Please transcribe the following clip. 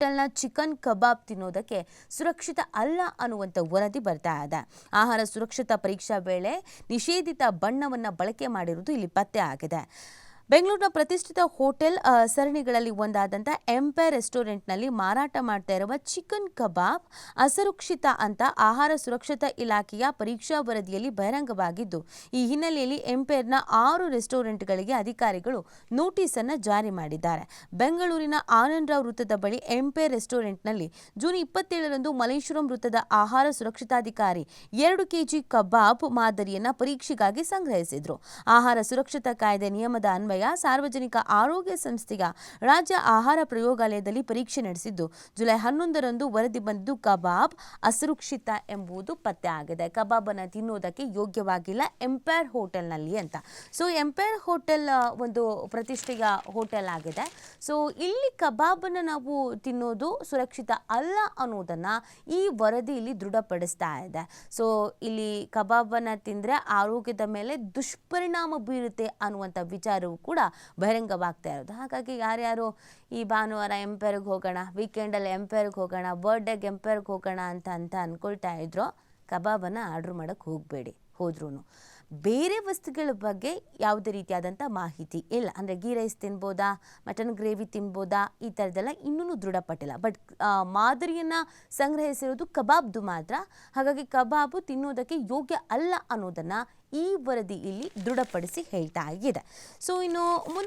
ಹೋಟೆಲ್ನ ಚಿಕನ್ ಕಬಾಬ್ ತಿನ್ನೋದಕ್ಕೆ ಸುರಕ್ಷಿತ ಅಲ್ಲ ಅನ್ನುವಂಥ ವರದಿ ಬರ್ತಾ ಇದೆ. ಆಹಾರ ಸುರಕ್ಷತಾ ಪರೀಕ್ಷಾ ವೇಳೆ ನಿಷೇಧಿತ ಬಣ್ಣವನ್ನು ಬಳಕೆ ಮಾಡಿರುವುದು ಇಲ್ಲಿ ಪತ್ತೆ ಆಗಿದೆ. ಬೆಂಗಳೂರಿನ ಪ್ರತಿಷ್ಠಿತ ಹೋಟೆಲ್ ಸರಣಿಗಳಲ್ಲಿ ಒಂದಾದಂಥ ಎಂಪೈರ್ ರೆಸ್ಟೋರೆಂಟ್ನಲ್ಲಿ ಮಾರಾಟ ಮಾಡ್ತಾ ಇರುವ ಚಿಕನ್ ಕಬಾಬ್ ಅಸುರಕ್ಷಿತ ಅಂತ ಆಹಾರ ಸುರಕ್ಷತಾ ಇಲಾಖೆಯ ಪರೀಕ್ಷಾ ವರದಿಯಲ್ಲಿ ಬಹಿರಂಗವಾಗಿದ್ದು, ಈ ಹಿನ್ನೆಲೆಯಲ್ಲಿ ಎಂಪೈರ್ನ ಆರು ರೆಸ್ಟೋರೆಂಟ್ಗಳಿಗೆ ಅಧಿಕಾರಿಗಳು ನೋಟಿಸ್ ಅನ್ನು ಜಾರಿ ಮಾಡಿದ್ದಾರೆ. ಬೆಂಗಳೂರಿನ ಆನಂದರಾವ್ ವೃತ್ತದ ಬಳಿ ಎಂಪೈರ್ ರೆಸ್ಟೋರೆಂಟ್ನಲ್ಲಿ ಜೂನ್ ಇಪ್ಪತ್ತೇಳರಂದು ಮಲೇಶ್ವರಂ ವೃತ್ತದ ಆಹಾರ ಸುರಕ್ಷತಾಧಿಕಾರಿ ಎರಡು ಕೆಜಿ ಕಬಾಬ್ ಮಾದರಿಯನ್ನ ಪರೀಕ್ಷೆಗಾಗಿ ಸಂಗ್ರಹಿಸಿದ್ರು. ಆಹಾರ ಸುರಕ್ಷತಾ ಕಾಯ್ದೆ ನಿಯಮದ ಅನ್ವಯ ಸಾರ್ವಜನಿಕ ಆರೋಗ್ಯ ಸಂಸ್ಥೆಯ ರಾಜ್ಯ ಆಹಾರ ಪ್ರಯೋಗಾಲಯದಲ್ಲಿ ಪರೀಕ್ಷೆ ನಡೆಸಿದ್ದು, ಜುಲೈ ಹನ್ನೊಂದರಂದು ವರದಿ ಬಂದಿದ್ದು ಕಬಾಬ್ ಅಸುರಕ್ಷಿತ ಎಂಬುದು ಪತ್ತೆ ಆಗಿದೆ. ಕಬಾಬ್ ಅನ್ನು ತಿನ್ನೋದಕ್ಕೆ ಯೋಗ್ಯವಾಗಿಲ್ಲ ಎಂಪೈರ್ ಹೋಟೆಲ್ನಲ್ಲಿ ಅಂತ. ಸೊ ಎಂಪೈರ್ ಹೋಟೆಲ್ ಒಂದು ಪ್ರತಿಷ್ಠೆಯ ಹೋಟೆಲ್ ಆಗಿದೆ. ಸೊ ಇಲ್ಲಿ ಕಬಾಬನ್ನು ನಾವು ತಿನ್ನೋದು ಸುರಕ್ಷಿತ ಅಲ್ಲ ಅನ್ನೋದನ್ನು ಈ ವರದಿಯಲ್ಲಿ ದೃಢಪಡಿಸ್ತಾ ಇದೆ. ಸೊ ಇಲ್ಲಿ ಕಬಾಬನ್ನು ತಿಂದರೆ ಆರೋಗ್ಯದ ಮೇಲೆ ದುಷ್ಪರಿಣಾಮ ಬೀರುತ್ತೆ ಅನ್ನುವಂಥ ವಿಚಾರವು ಕೂಡ ಬಹಿರಂಗವಾಗ್ತಾ ಇರೋದು. ಹಾಗಾಗಿ ಯಾರ್ಯಾರು ಈ ಭಾನುವಾರ ಎಂಪೈರ್ಗೆ ಹೋಗೋಣ ವೀಕೆಂಡಲ್ಲಿ ಎಂಪೈರ್ಗೆ ಹೋಗೋಣ ಬರ್ಡೇಗೆ ಎಂಪೈರ್ಗೆ ಹೋಗೋಣ ಅಂತ ಅಂತ ಅಂದ್ಕೊಳ್ತಾ ಇದ್ರೋ, ಕಬಾಬನ್ನು ಆರ್ಡ್ರ್ ಮಾಡೋಕ್ಕೆ ಹೋಗಬೇಡಿ. ಹೋದ್ರೂ ಬೇರೆ ವಸ್ತುಗಳ ಬಗ್ಗೆ ಯಾವುದೇ ರೀತಿಯಾದಂಥ ಮಾಹಿತಿ ಇಲ್ಲ. ಅಂದರೆ ಗೀ ರೈಸ್ ತಿನ್ಬೋದಾ, ಮಟನ್ ಗ್ರೇವಿ ತಿನ್ಬೋದಾ, ಈ ಥರದ್ದೆಲ್ಲ ಇನ್ನೂ ದೃಢಪಟ್ಟಿಲ್ಲ. ಬಟ್ ಮಾದರಿಯನ್ನು ಸಂಗ್ರಹಿಸಿರೋದು ಕಬಾಬ್ದು ಮಾತ್ರ. ಹಾಗಾಗಿ ಕಬಾಬು ತಿನ್ನೋದಕ್ಕೆ ಯೋಗ್ಯ ಅಲ್ಲ ಅನ್ನೋದನ್ನು ಈ ವರದಿ ಇಲ್ಲಿ ದೃಢಪಡಿಸಿ ಹೇಳ್ತಾ ಇದೆ. ಸೊ ಇನ್ನು ಮುಂದೆ